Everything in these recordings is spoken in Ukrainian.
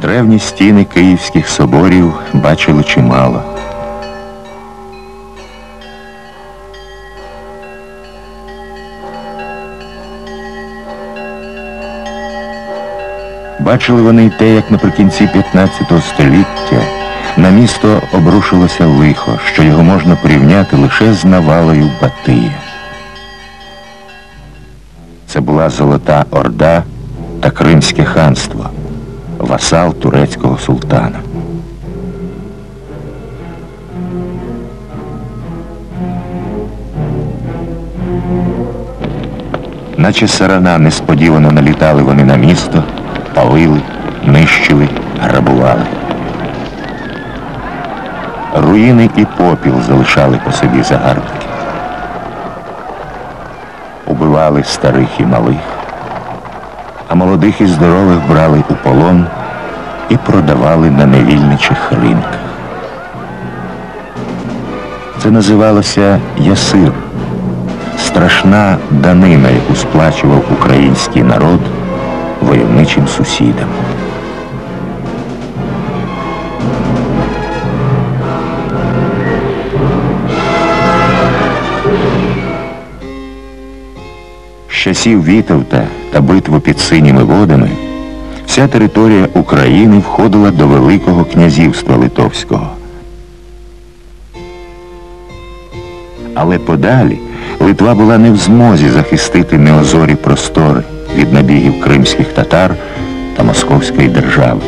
Древні стіни київських соборів бачили чимало. Бачили вони й те, як наприкінці 15 століття на місто обрушилося лихо, що його можна порівняти лише з навалою Батия. Це була Золота Орда та Кримське ханство, васал турецького султана. Наче сарана несподівано налітали вони на місто, палили, нищили, грабували. Руїни і попіл залишали по собі загарбники. Убивали старих і малих, а молодих і здорових брали у полон і продавали на невільничих ринках. Це називалося ясир, страшна данина, яку сплачував український народ войовничим сусідам. Часів Вітовта та битву під синіми водами вся територія України входила до Великого князівства Литовського. Але подалі Литва була не в змозі захистити неозорі простори від набігів кримських татар та Московської держави.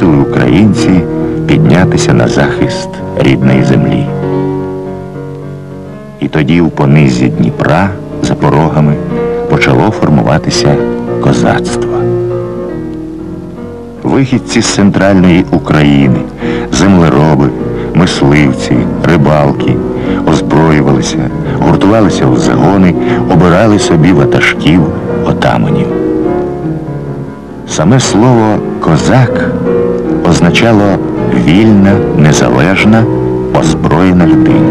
Отож і мусили українці піднятися на захист рідної землі. І тоді у понизі Дніпра за порогами почало формуватися козацтво. Вихідці з центральної України, землероби, мисливці, рибалки озброювалися, гуртувалися в загони, обирали собі ватажків, отаманів. Саме слово козак означало вільна, незалежна, озброєна людина.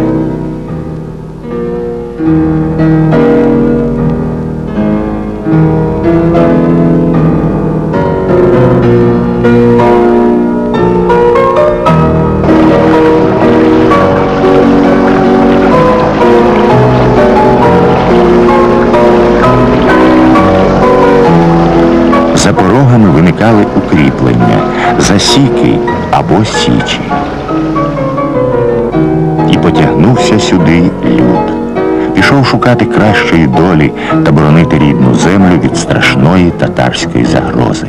Або січі. І потягнувся сюди люд. Пішов шукати кращої долі та боронити рідну землю від страшної татарської загрози.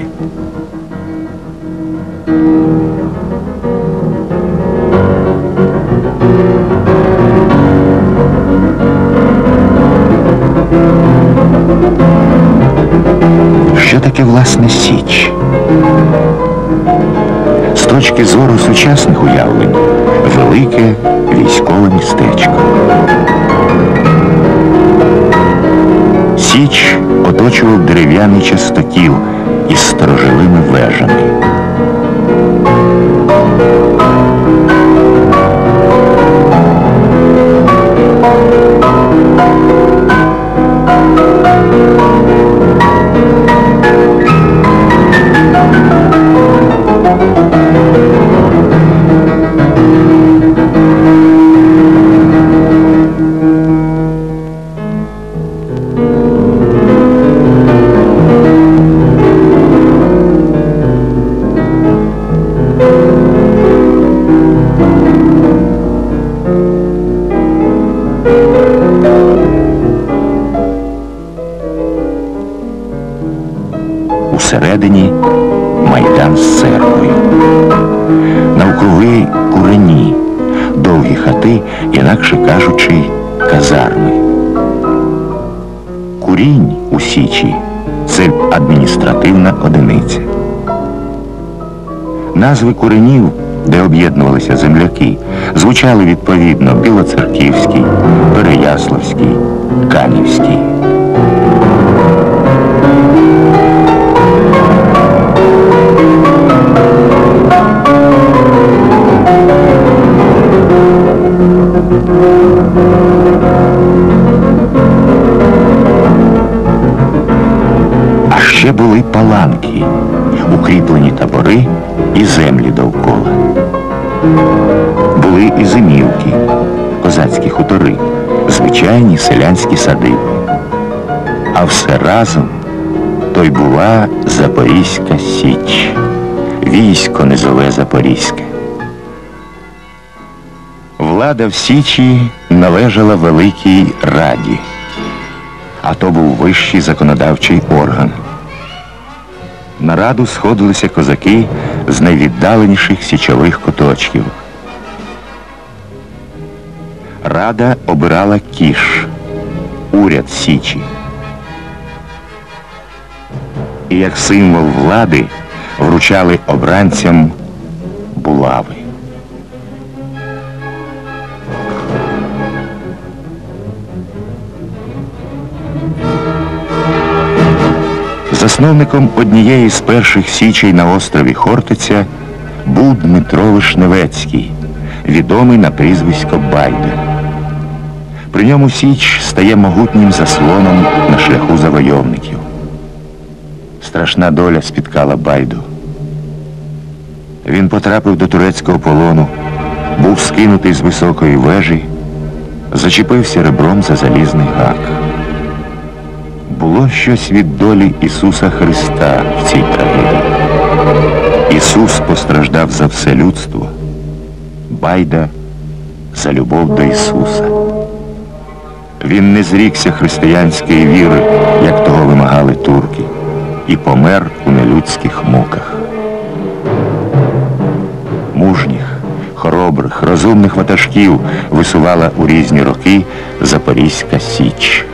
Точки зору сучасних уявлень велике військове містечко. Січ оточував дерев'яний частокіл із сторожилими вежами. Майдан з церквою. Навкруги курені, довгі хати, інакше кажучи, казарми. Курінь у Січі це адміністративна одиниця. Назви куренів, де об'єднувалися земляки, звучали відповідно Білоцерківський, Переяславський, Канівський. Козацькі хутори, звичайні селянські садиби. А все разом то й була Запорізька Січ, військо низове Запорізьке. Влада в Січі належала Великій Раді, а то був вищий законодавчий орган. На раду сходилися козаки з найвіддаленіших січових куточків. Рада обирала кіш, уряд Січі. І як символ влади вручали обранцям булави. Засновником однієї з перших січей на острові Хортиця був Дмитро Вишневецький, відомий на прізвисько Байда. При ньому Січ стає могутнім заслоном на шляху завойовників. Страшна доля спіткала Байду. Він потрапив до турецького полону, був скинутий з високої вежі, зачепився ребром за залізний гак. Було щось від долі Ісуса Христа в цій трагедії. Ісус постраждав за все людство, Байда за любов до Ісуса. Він не зрікся християнської віри, як того вимагали турки, і помер у нелюдських муках. Мужніх, хоробрих, розумних ватажків висувала у різні роки Запорізька Січ.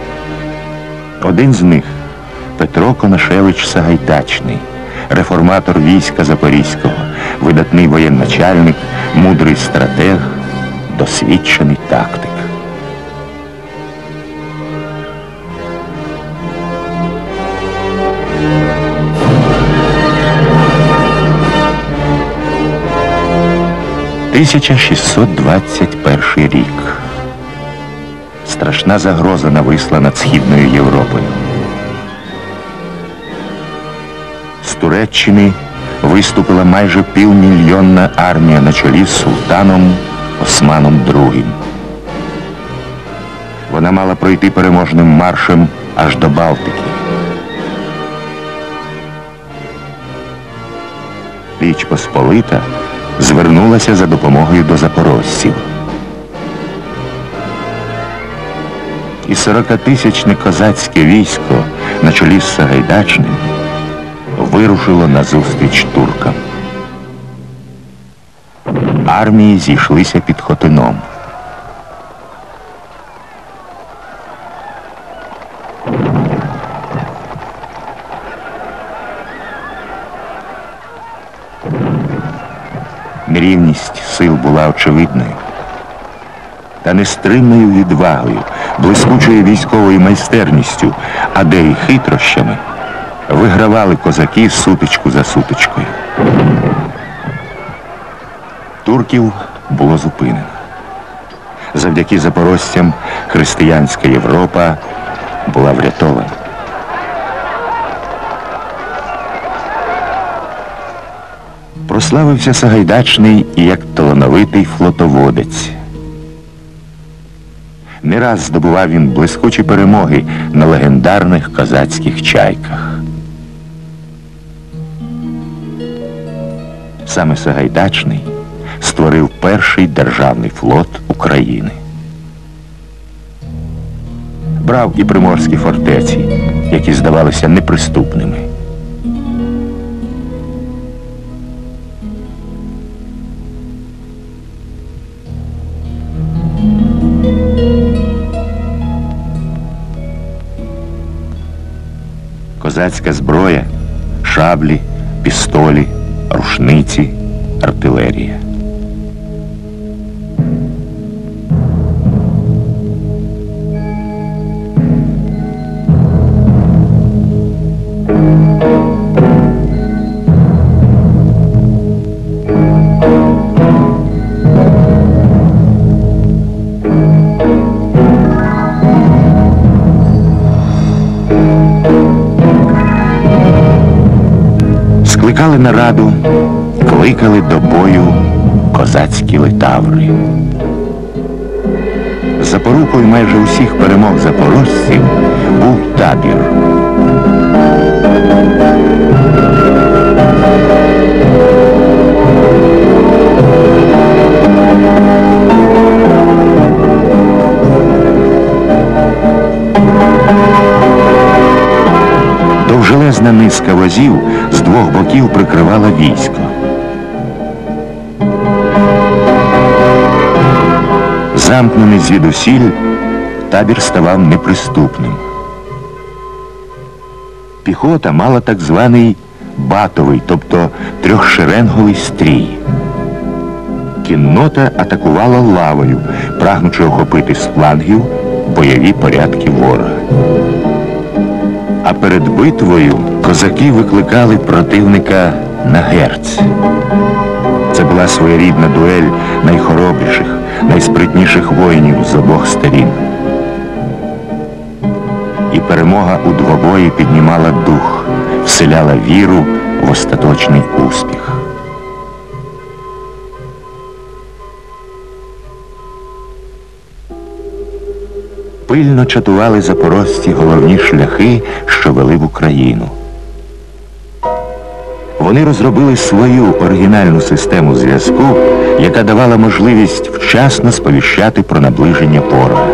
Один з них Петро Конашевич Сагайдачний, реформатор війська Запорізького, видатний воєначальник, мудрий стратег, досвідчений тактик. Тисяча шістсот двадцять перший рік. Страшна загроза нависла над Східною Європою. З Туреччини виступила майже півмільйонна армія на чолі з султаном Османом II. Вона мала пройти переможним маршем аж до Балтики. Річ Посполита звернулася за допомогою до запорожців. І сорокатисячне козацьке військо на чолі з Сагайдачним вирушило назустріч туркам. Армії зійшлися під Хотином. Сил була очевидною. Та нестримною відвагою, блискучою військовою майстерністю, а де й хитрощами, вигравали козаки сутичку за сутичкою. Турків було зупинено. Завдяки запорожцям християнська Європа була врятована. Прославився Сагайдачний і як талановитий флотоводець. Не раз здобував він блискучі перемоги на легендарних козацьких чайках. Саме Сагайдачний створив перший державний флот України. Брав і приморські фортеці, які здавалися неприступними. козацька зброя, шаблі, пістолі, рушниці, артилерія. Скликали нараду, кликали до бою козацькі литаври. Запорукою майже усіх перемог запорожців був табір. Возів з двох боків прикривала військо. Замкнений звідусіль, табір ставав неприступним. Піхота мала так званий батовий, тобто трьохшеренговий стрій. Кіннота атакувала лавою, прагнучи охопити з флангів бойові порядки ворога. А перед битвою козаки викликали противника на герць. Це була своєрідна дуель найхоробріших, найспритніших воїнів з обох сторін. І перемога у двобої піднімала дух, вселяла віру в остаточний успіх. Пильно чатували запорожці головні шляхи, що вели в Україну. Вони розробили свою оригінальну систему зв'язку, яка давала можливість вчасно сповіщати про наближення ворога.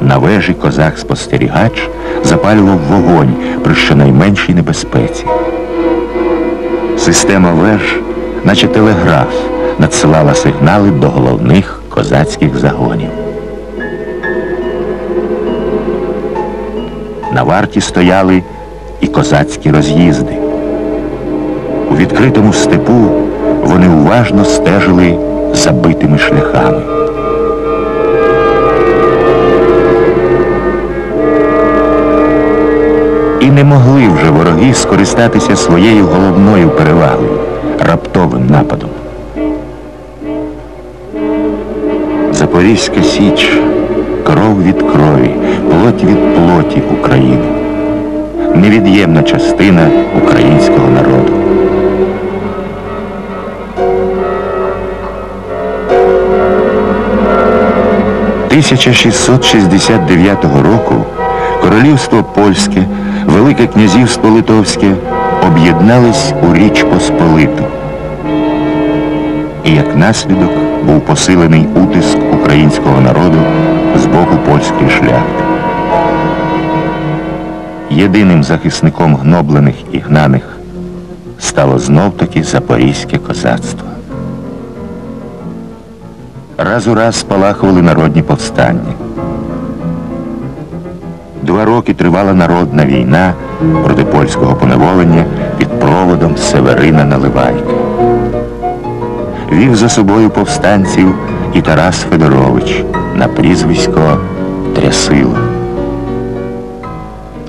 На вежі козак-спостерігач запалював вогонь при щонайменшій небезпеці. Система веж, наче телеграф, надсилала сигнали до головних козацьких загонів. На варті стояли і козацькі роз'їзди. У відкритому степу вони уважно стежили за битими шляхами. І не могли вже вороги скористатися своєю головною перевагою раптовим нападом. Запорізька Січ кров від крові, плоть від плоті України. Невід'ємна частина українського народу. «1669 року Королівство Польське, Велике князівство Литовське об'єднались у Річ Посполиту. І як наслідок був посилений утиск українського народу боку польської шляхти. Єдиним захисником гноблених і гнаних стало знов-таки запорізьке козацтво. Раз у раз спалахували народні повстання. Два роки тривала народна війна проти польського поневолення під проводом Северина Наливайка. Вів за собою повстанців і Тарас Федорович на прізвисько Трясило.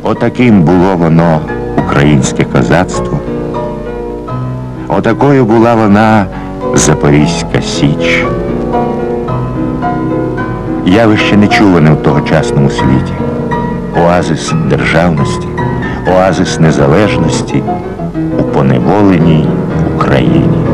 Отаким було воно українське козацтво. Отакою була вона Запорізька Січ. Явище нечуване в тогочасному світі. Оазис державності, оазис незалежності у поневоленій Україні.